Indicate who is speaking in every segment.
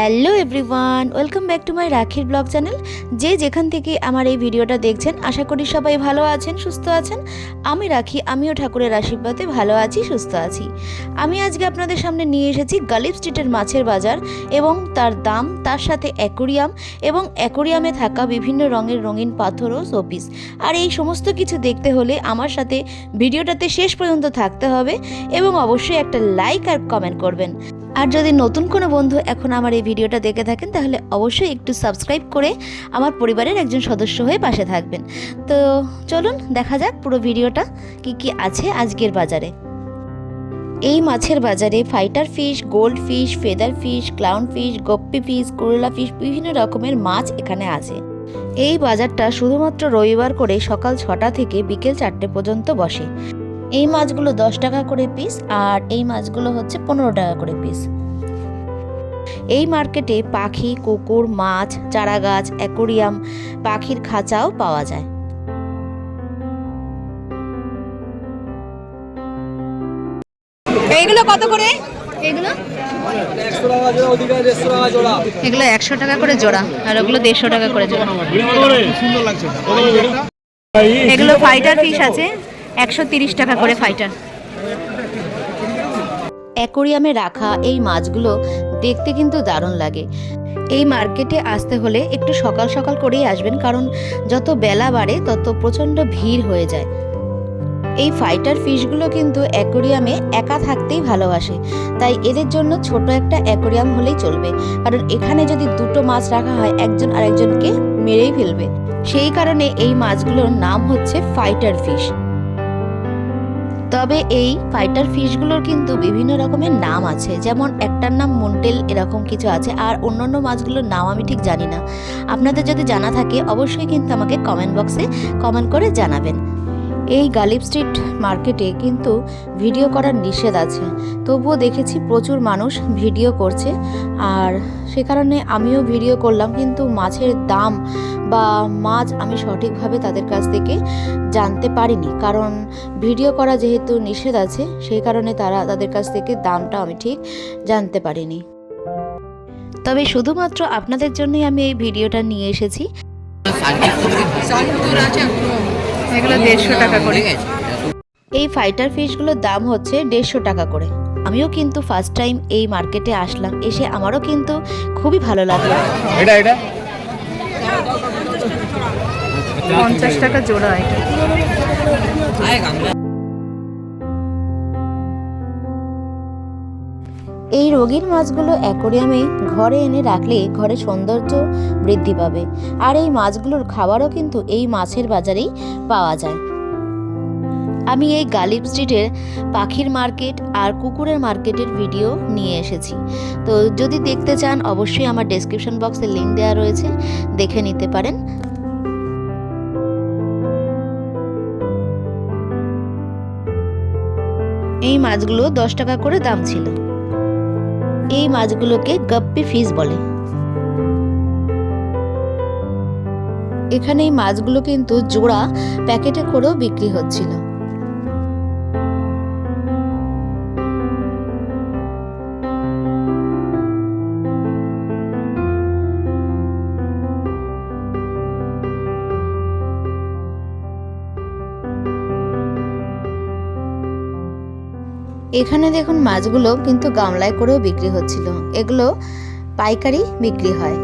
Speaker 1: Hello Everyone welcome back to my রাখির blog channel যে যেখান থেকে আমার এই ভিডিওটা দেখছেন, আশা করি সবাই ভালো আছেন, সুস্থ আছেন। আমি রাখি, আমিও ঠাকুরের আশীর্বাদে ভালো আছি, সুস্থ আছি। আমি আজকে আপনাদের সামনে নিয়ে এসেছি গালিব স্ট্রিটের মাছের বাজার এবং তার দাম, তার সাথে অ্যাকোরিয়াম এবং অ্যাকোরিয়ামে থাকা বিভিন্ন রঙের রঙিন পাথর ও শোপিস। আর এই সমস্ত কিছু দেখতে হলে আমার সাথে ভিডিওটাতে শেষ পর্যন্ত থাকতে হবে এবং অবশ্যই একটা লাইক আর কমেন্ট করবেন। আর যদি নতুন কোনো বন্ধু এখন আমার এই ভিডিওটা দেখে থাকেন, তাহলে অবশ্যই একটু সাবস্ক্রাইব করে আমার পরিবারের একজন সদস্য হয়ে পাশে থাকবেন। তো চলুন, দেখা যাক পুরো ভিডিওটা কি কি আছে আজকের বাজারে। এই মাছের বাজারে fighter fish gold fish feather fish clown fish guppy fish করলা ফিশ বিভিন্ন রকমের মাছ এখানে আছে। এই বাজারটা শুধুমাত্র রবিবার করে সকাল ছটা থেকে বিকেল চারটে পর্যন্ত বসে। এই মাছগুলো দশ টাকা করে পিস আর এই মাছগুলো হচ্ছে পনেরো টাকা করে পিস এই মার্কেটে পাখি কুকুর মাছ চারা গাছ অ্যাকোরিয়াম পাখির খাঁচাও পাওয়া যায়।
Speaker 2: এইগুলো কত করে? এগুলো
Speaker 3: একশো টাকা জোড়া ওদিকে দেড়শো টাকা জোড়া
Speaker 2: এগুলো একশো টাকা করে জোড়া আর ওগুলো দেড়শো টাকা করে জোড়া। এগুলো ফাইটার ফিশ আছে একশো তিরিশ টাকা করে ফাইটার
Speaker 1: অ্যাকোরিয়ামে রাখা এই মাছগুলো দেখতে কিন্তু দারুণ লাগে। এই মার্কেটে আসতে হলে একটু সকাল সকাল করেই আসবেন, কারণ যত বেলা বাড়ে, তত প্রচণ্ড ভিড় হয়ে যায়। এই ফাইটার ফিশগুলো কিন্তু অ্যাকোরিয়ামে একা থাকতেই ভালোবাসে, তাই এদের জন্য ছোট একটা অ্যাকোরিয়াম হলেই চলবে। কারণ এখানে যদি দুটো মাছ রাখা হয়, একজন আরেকজনকে মেরেই ফেলবে। সেই কারণে এই মাছগুলোর নাম হচ্ছে ফাইটার ফিশ। তবে এই ফাইটার ফিশগুলোর কিন্তু বিভিন্ন রকমের নাম আছে। যেমন একটার নাম মন্টেল এরকম কিছু আছে, আর অন্য অন্য মাছগুলোর নাম আমি ঠিক জানি না। আপনাদের যদি জানা থাকে, অবশ্যই কিন্তু আমাকে কমেন্ট বক্সে কমেন্ট করে জানাবেন। এই গালিব স্ট্রিট মার্কেটে কিন্তু ভিডিও করার নিষেধ আছে। তবুও দেখেছি প্রচুর মানুষ ভিডিও করছে। আর সে কারণে আমিও ভিডিও করলাম কিন্তু মাছের দাম বা মাছ আমি সঠিকভাবে তাদের কাছ থেকে জানতে পারিনি। কারণ ভিডিও করা যেহেতু নিষেধ আছে সেই কারণে তারা তাদের কাছ থেকে দামটা আমি ঠিক জানতে পারিনি। তবে শুধুমাত্র আপনাদের জন্যই আমি এই ভিডিওটা নিয়ে এসেছি।
Speaker 2: এগুলো দেড়শো টাকা করে।
Speaker 1: এই ফাইটার ফিশগুলোর দাম হচ্ছে দেড়শো টাকা করে। আমিও কিন্তু ফার্স্ট টাইম এই মার্কেটে আসলাম এসে আমারও কিন্তু খুবই ভালো লাগল।
Speaker 3: এটা এটা?
Speaker 2: পঞ্চাশ টাকা জোড়া এটা
Speaker 1: রঙিন মাছগুলো অ্যাকোরিয়ামে ঘরে এনে রাখলে ঘরে সৌন্দর্য বৃদ্ধি পাবে। আর এই মাছগুলোর খাবারও কিন্তু এই মাছের বাজারেই পাওয়া যায়। আমি এই গালিব স্ট্রিটের পাখির মার্কেট আর কুকুরের মার্কেটের ভিডিও নিয়ে এসেছি। তো যদি দেখতে চান, অবশ্যই আমার ডেসক্রিপশন বক্সে লিঙ্ক দেওয়া রয়েছে, দেখে নিতে পারেন। এই মাছগুলো দশ টাকা করে দাম ছিল। এই মাছগুলোকে গাপ্পি ফিশ বলে। এখানে এই মাছগুলো কিন্তু জোড়া প্যাকেটে করেও বিক্রি হচ্ছিল। এখানে দেখুন মাছগুলো কিন্তু গামলায় করেও বিক্রি হচ্ছিল। এগুলো পাইকারি বিক্রি হয়।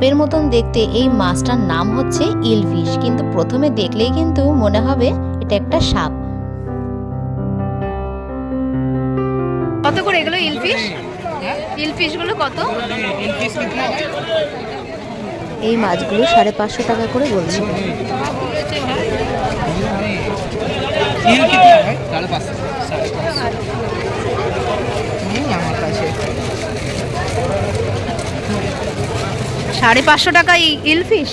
Speaker 1: সাপের মতন দেখতে এই মাছটার নাম হচ্ছে ইলফিশ। কিন্তু প্রথমে দেখলেই কিন্তু মনে হবে এটা একটা সাপ।
Speaker 2: কত করে এগুলো ইলফিশ? ইলফিশগুলো কত?
Speaker 1: এই মাছগুলো সাড়ে পাঁচশো টাকা করে বলছে।
Speaker 2: সাড়ে পাঁচশো টাকা ই- ইল ফিশ?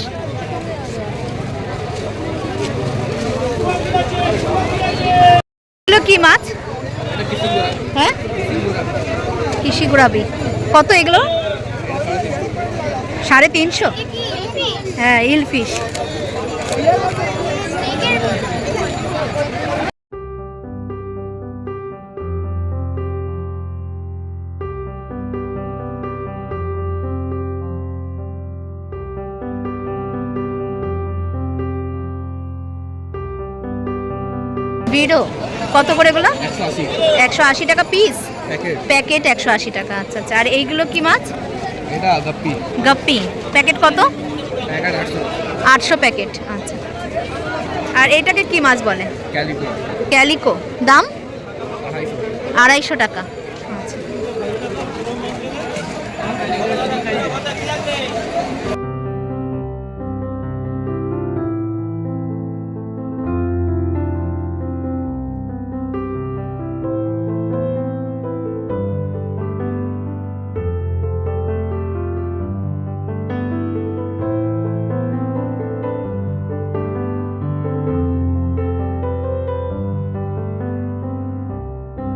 Speaker 2: এগুলো কি মাছ? হ্যাঁ? কৃষি গুড়াবি। কত এগুলো? সাড়ে তিনশো? হ্যাঁ ইল বিডো কত করে এগুলো?
Speaker 3: একশো আশি।
Speaker 2: টাকা পিস
Speaker 3: প্যাকেট
Speaker 2: একশো আশি টাকা আচ্ছা আচ্ছা। আর এইগুলো কি মাছ?
Speaker 3: গাপ্পি।
Speaker 2: প্যাকেট কত?
Speaker 3: আটশো।
Speaker 2: প্যাকেট আচ্ছা। আর এটাকে কি মাছ বলে?
Speaker 3: ক্যালিকো
Speaker 2: দাম?
Speaker 3: আড়াইশো
Speaker 2: টাকা।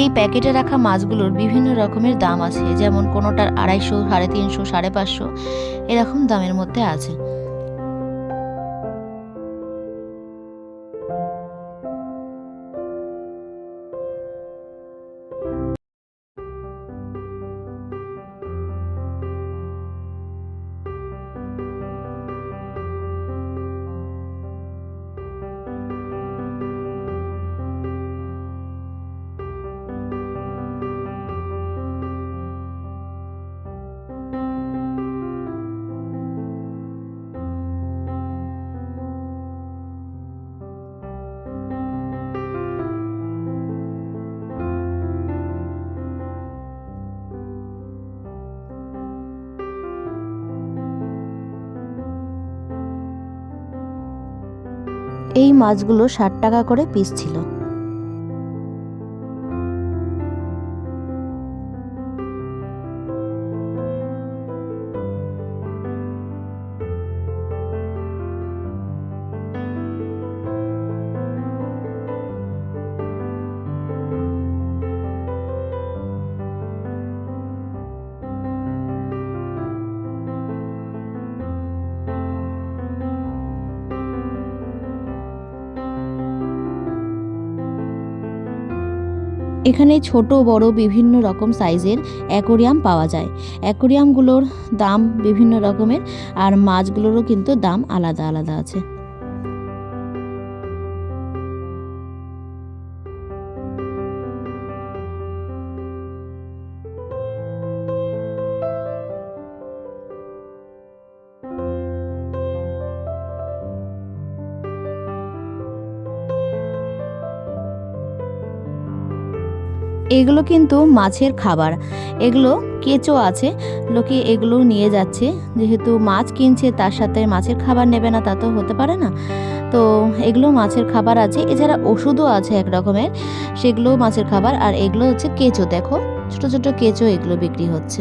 Speaker 1: এই প্যাকেটে রাখা মাছগুলোর বিভিন্ন রকমের দাম আছে, যেমন কোনোটার আড়াইশো, সাড়ে তিনশো, সাড়ে পাঁচশো, এরকম দামের মধ্যে আছে। এই মাছগুলো ষাট টাকা করে পিস ছিল। এখানে ছোট, বড় বিভিন্ন রকম সাইজের অ্যাকোরিয়াম পাওয়া যায়। অ্যাকোরিয়ামগুলোর দাম বিভিন্ন রকমের, আর মাছগুলোরও কিন্তু দাম আলাদা আলাদা আছে। এগুলো কিন্তু মাছের খাবার। এগুলো কেঁচো আছে, লোকে এগুলো নিয়ে যাচ্ছে। যেহেতু মাছ কিনছে, তার সাথে মাছের খাবার নেবে না, তা তো হতে পারে না। তো এগুলো মাছের খাবার আছে, এছাড়া ওষুধও আছে এক রকমের। সেগুলো মাছের খাবার, আর এগুলো হচ্ছে কেঁচো। দেখো, ছোট ছোট কেঁচো এগুলো বিক্রি হচ্ছে।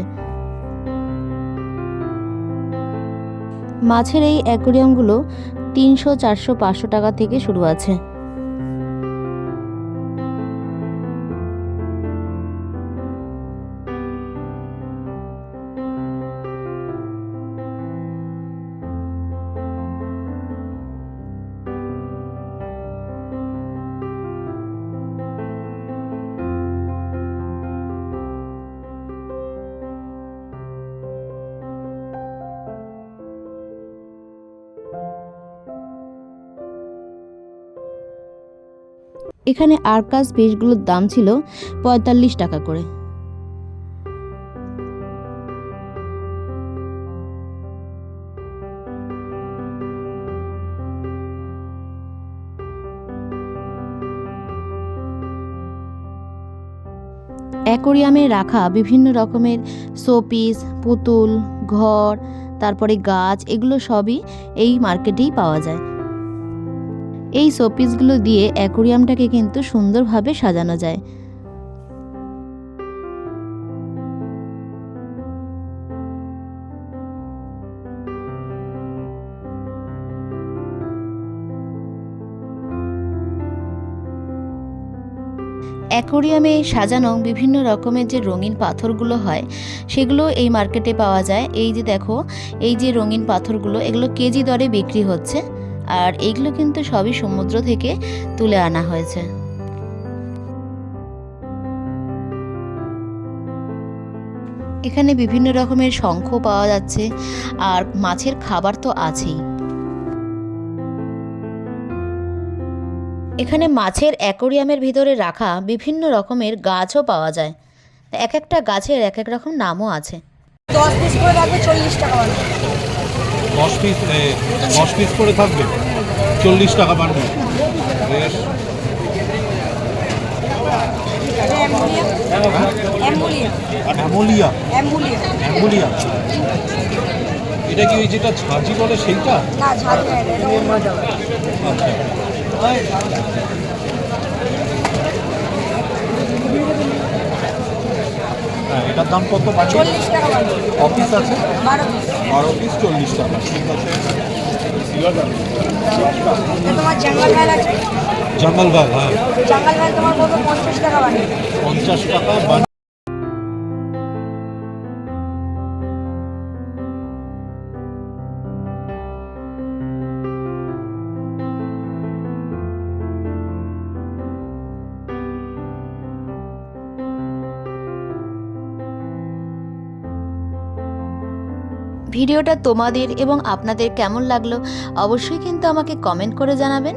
Speaker 1: মাছের এই অ্যাকোরিয়ামগুলো তিনশো, চারশো, পাঁচশো টাকা থেকে শুরু আছে। এখানে আরকাস ফিশগুলোর দাম ছিল পঁয়তাল্লিশ টাকা করে। অ্যাকোরিয়ামে রাখা বিভিন্ন রকমের শোপিস, পুতুল, ঘর, তারপরে গাছ, এগুলো সবই এই মার্কেটেই পাওয়া যায়। এই শোপিসগুলো দিয়ে অ্যাকোরিয়ামটাকে কিন্তু সুন্দরভাবে সাজানো যায়। অ্যাকোরিয়ামে সাজানো বিভিন্ন রকমের যে রঙিন পাথরগুলো হয়, সেগুলো এই মার্কেটে পাওয়া যায়। এই যে দেখো, এই যে রঙিন পাথরগুলো, এগুলো কেজি দরে বিক্রি হচ্ছে। আর এইগুলো কিন্তু সবই সমুদ্র থেকে তুলে আনা হয়েছে। এখানে বিভিন্ন রকমের শঙ্খ পাওয়া যাচ্ছে, আর মাছের খাবার তো আছেই। এখানে মাছের অ্যাকোরিয়ামের ভিতরে রাখা বিভিন্ন রকমের গাছও পাওয়া যায়। এক একটা গাছের এক এক রকম নামও আছে।
Speaker 4: দশ পিস করে রাখবে চল্লিশ টাকা বান্ডেল
Speaker 5: দশ পিস দশ পিস করে থাকবে? চল্লিশ টাকা বান্ডেল বেশ। এটা কি ওই যেটা ছাঁচি বলে সেইটা?
Speaker 4: দাবার।
Speaker 5: আচ্ছা। এটার দাম কত
Speaker 4: টাকা
Speaker 5: অফিস আছে? আর অফিস চল্লিশ টাকা। ঠিক আছে।
Speaker 4: জঙ্গল
Speaker 5: ভাগ হ্যাঁ।
Speaker 4: পঞ্চাশ টাকা
Speaker 5: পঞ্চাশ টাকা
Speaker 1: ভিডিওটা তোমাদের এবং আপনাদের কেমন লাগল অবশ্যই কিন্তু আমাকে কমেন্ট করে জানাবেন।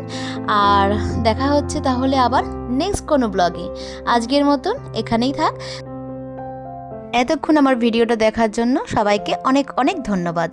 Speaker 1: আর দেখা হচ্ছে তাহলে আবার নেক্সট কোনো ব্লগে আজকের মতন এখানেই থাক। এতক্ষণ আমার ভিডিওটা দেখার জন্য সবাইকে অনেক অনেক ধন্যবাদ।